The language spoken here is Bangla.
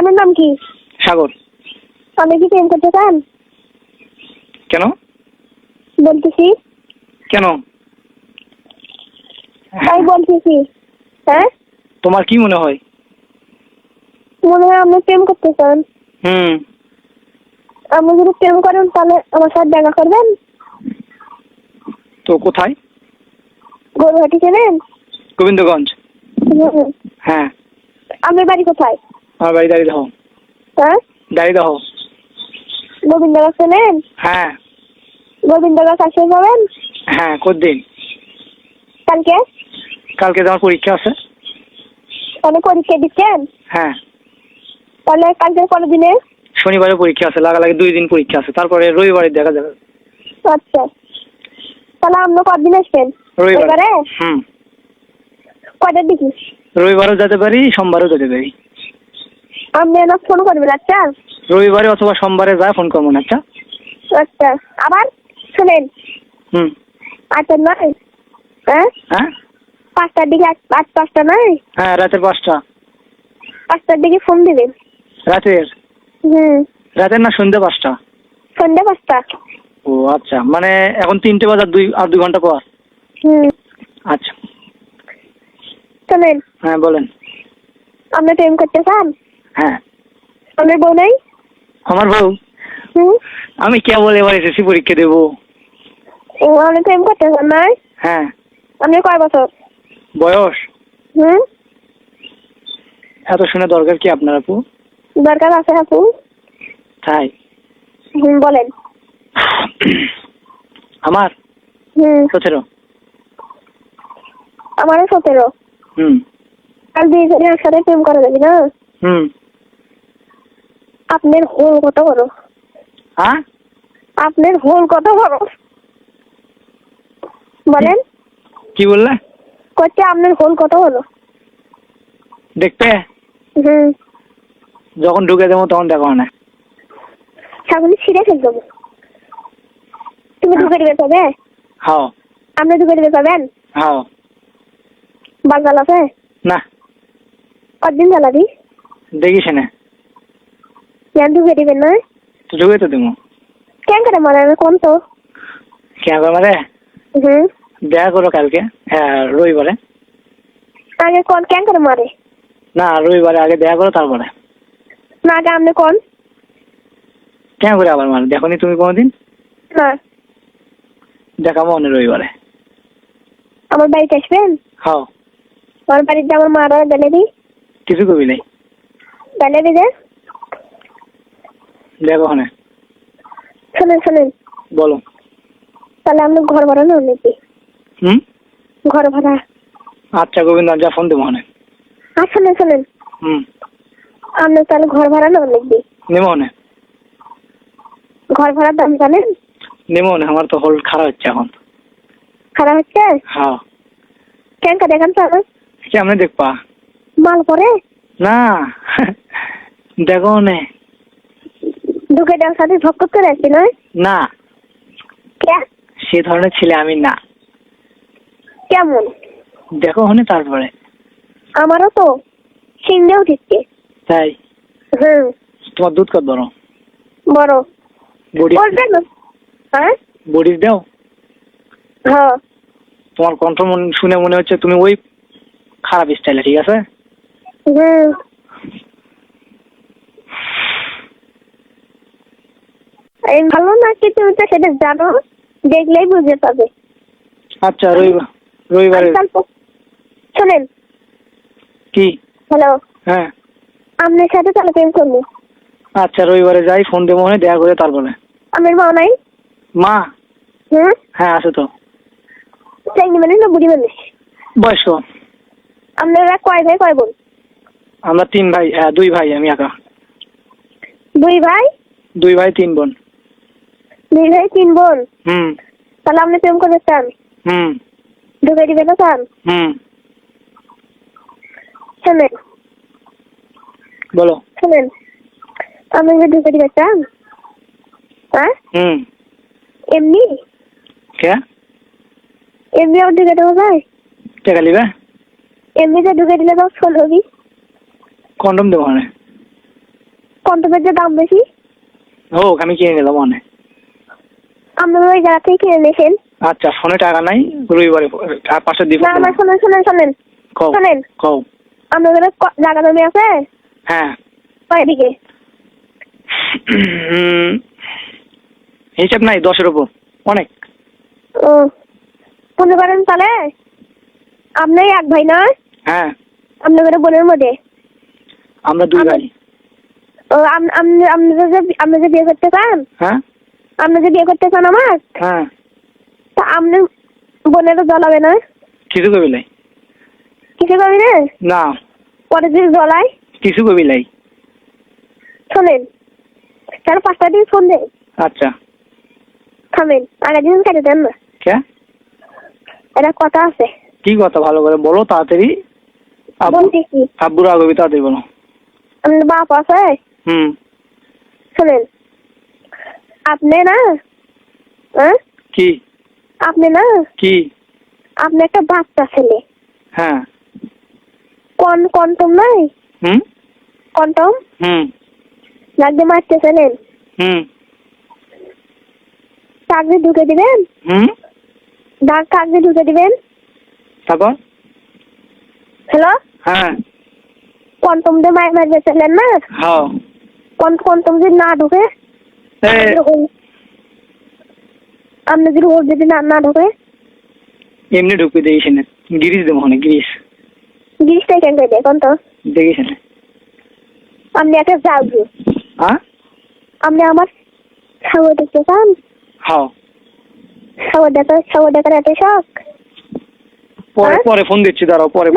আপনার নাম কি? সাগর। আপনি কি প্রেম করতে চান? কেন? বলতেছি। কেন? তাই বলতেছি। হ্যাঁ? তোমার কি মনে হয়? মনে হয় আপনি প্রেম করতে চান। হুম। আপনি যদি প্রেম করেন তাহলে আমার সাথে দেখা করবেন? তো কোথায়? গরুহাটি চেনেন? গোবিন্দগঞ্জ। হ্যাঁ। আপনার বাড়ি কোথায়? আমার বাড়ি দাঁড়িয়ে দাও হ্যাঁ? দাঁড়িয়ে দাও গোবিন্দ গাছ চেনেন হ্যাঁ। গোবিন্দ গাছ আসে যাবেন হ্যাঁ কদিন কালকে? কালকে তোমার পরীক্ষা আছে? তাহলে পরীক্ষা দিচ্ছেন? হ্যাঁ। তাহলে কালকে পরের দিনে? শনিবারে পরীক্ষা আছে লাগালাগি দুই দিন পরীক্ষা আছে তারপরে রবিবারে দেখা যাবে। আচ্ছা। তাহলে আপনি কদিন আসবেন? রবিবারে। হুম। কয়টার দিকে? রবিবারও যেতে পারি সোমবারও যেতে পারি। আপনি আমাকে ফোন করবেন আচ্ছা? রবিবারে অথবা সোমবারে যা ফোন করব না আচ্ছা? আচ্ছা আবার শুনেন। হুম। আটটা নয়? হ্যাঁ? হ্যাঁ? পাঁচটার দিকে আট পাঁচটা নয়? হ্যাঁ রাতের পাঁচটা। পাঁচটার দিকে ফোন দিবেন। রাতের? হুম। রাতের না সন্ধ্যে পাঁচটা? সন্ধ্যা পাঁচটা। ও আচ্ছা। মানে এখন তিনটে বাজার দুই আর দুই ঘণ্টা পর? হুম। আচ্ছা। শোনেন হ্যাঁ বলেন। আপনি প্রেম করতে চান? হ্যাঁ। আপনার বউ নাই? আমার বউ? হুম। আমি কেবল এবার এসএসসি পরীক্ষা দেবো। ও আপনি প্রেম করতে চান নাই। হ্যাঁ। আপনার কয় বছর? বয়স? হুম। এত শুনে দরকার কি আপনার আপু? দরকার আছে আপু। তাই? হুম বলেন। আমার? হুম। সতেরো। আমারও সতেরো। হুম। আর দুইজনে একসাথে প্রেম করা যাবে না? হুম। আপনার হোল কত বড় হ্যাঁ? আপনার হোল কত বড় বলেন। কি বললে? করছে আপনার হোল কত বড় দেখতে? হুম। যখন ঢুকে দেবো তখন দেখো না। ছাগলি ছিঁড়ে ফেল দেবো। তুমি ঢুকে দিবে তবে? হাও আপনি ঢুকে দিবে পাবেন হাও বাঙ্গাল আছে? না। কদিন জ্বালাবি? দেখিস না। না তো দেবো কেন করে মারে কোন তো কেন মারে হুম দেখা করো কালকে হ্যাঁ রবিবারে আগে কোন কেন করে মারে না রবিবারে আগে দেখা করো তারপরে না আগে আপনি কোন কেন করে আবার মারে দেখো তুমি কোনোদিন না দেখাবো অনেক রবিবারে আমার বাড়িতে আসবেন হাও আমার বাড়িতে আমার মারা গেলে দি কিছু কবি নেই গেলে দি দেখো ওখানে শোনেন শোনেন। বলো। তাহলে আপনি ঘর ভাড়া নেন নাকি? হুম? ঘর ভাড়া। আচ্ছা গোবিন্দ যা ফোন দেবো ওখানে। আর শোনেন শোনেন। হুম। আপনি তাহলে ঘর ভাড়া নেন নাকি? নেব ওখানে। ঘর ভাড়ার দাম জানেন? নেব ওখানে। আমার তো হল খারাপ হচ্ছে এখন। খারাপ হচ্ছে? হ্যাঁ। কেন কা দেখান তো কেমনে দেখবা? মাল পরে? না। দেখো ওখানে। ঢুকে দেওয়ার সাথে ঝক্কর করে আসছি নয়? না। সে ধরনের ছেলে আমি না। কেমন? দেখো ওখানে তারপরে। আমারও তো। তাই? হুম। তোমার দুধ কত বড়? বড়। বডি হ্যাঁ? বডি দাও? হ্যাঁ। তোমার কণ্ঠ শুনে মনে হচ্ছে তুমি ওই খারাপ স্টাইলে ঠিক আছে? হুম। এই ভালো না কি তুমি তো সেটা জানো? দেখলেই বুঝতে পাবে। আচ্ছা রবিবার রবিবারে শোনেন। কি? হ্যালো। হ্যাঁ। আপনার সাথে তাহলে প্রেম করব। আচ্ছা রবিবারে যাই ফোন দেবো ওখানে দেখা করে তারপরে। আমার মা নাই? মা? হুম? হ্যাঁ আছে তো। চাইনি মানে না বুড়ি মানুষ? বয়স্ক। আপনারা কয় ভাই কয় বোন? আমরা তিন ভাই হ্যাঁ দুই ভাই আমি একা। দুই ভাই? দুই ভাই তিন বোন। দুই ভাই তিন বোন। হুম। তাহলে আপনি প্রেম করতে চান হুম। ঢুকে দিবে না চান হুম। শোনেন। বলো। শোনেন। আপনি যদি ঢুকে দিবে চান হ্যাঁ? হুম। এমনি? কে? এমনি আমার ঢুকে দেবো ভাই? টাকা নিবে এমনিতে ঢুকে দিলে তো ফোন হবি। কন্ডম দেবো ওখানে কন্টমের যে দাম বেশি? হোক আমি কিনে নিলাম অনেক। আপনারা ওই জায়গা থেকে কিনে নিয়েছেন আচ্ছা ফোনে টাকা নাই রবিবারে আর পাঁচশো দিব না আমার শোনেন শোনেন। শোনেন শোনেন। কও। আপনাদের জায়গা জমি আছে? হ্যাঁ। কয় দিকে হিসাব নাই দশের উপর। অনেক। ও মনে করেন তাহলে আপনি এক ভাই না? হ্যাঁ। আপনাদের বোনের মধ্যে? আমরা দুই ভাই। ও আপনি আপনি যে আপনি যে বিয়ে করতে চান? হ্যাঁ। আপনি যে বিয়ে করতে চান আমার? হ্যাঁ। তা আপনি বোনেরও জ্বলাবে না। কিছু কবি লাই কিছু করবি না না। পরে যদি জ্বলাই কিছু কবি লাই শোনেন তাহলে পাঁচটা দিন ফোন দেন আচ্ছা। থামেন আগের দিন কেটে দেন না। কে? এটা কথা আছে। কি কথা ভালো করে বলো তাড়াতাড়ি? আব্বু আগবি তাড়াতাড়ি বলো আপনার বাপ আছে? হুম। শোনেন আপনি না? হ্যাঁ? কি? আপনি না? কি? আপনি একটা বাচ্চা ছেলে। হ্যাঁ। কন কন্টম নাই? হুম? কন্টম? হুম। লাগবে মারতেছিলেন হুম। কাগজে ঢুকে দিবেন? হুম? দাগ কাগজে ঢুকে দিবেন? তারপর? হ্যালো? হ্যাঁ। কন্টম দিয়ে মার মারবে ছিলেন না? হ্যাঁ। কোন কন্টম যদি না ঢুকে? যদি ওর যদি না না ঢুকে? এমনি ঢুকবে দেখিস না। গিরিশ দেবো গিরিশ। কেন করে তো? দেখিস না। আপনি একটা হ্যাঁ আপনি আমার সাগর দেখতে চান? হ্যাঁ সাগর দেখা সাগর দেখার এত শখ? পরে? পরে ফোন দিচ্ছি দাঁড়াও পরে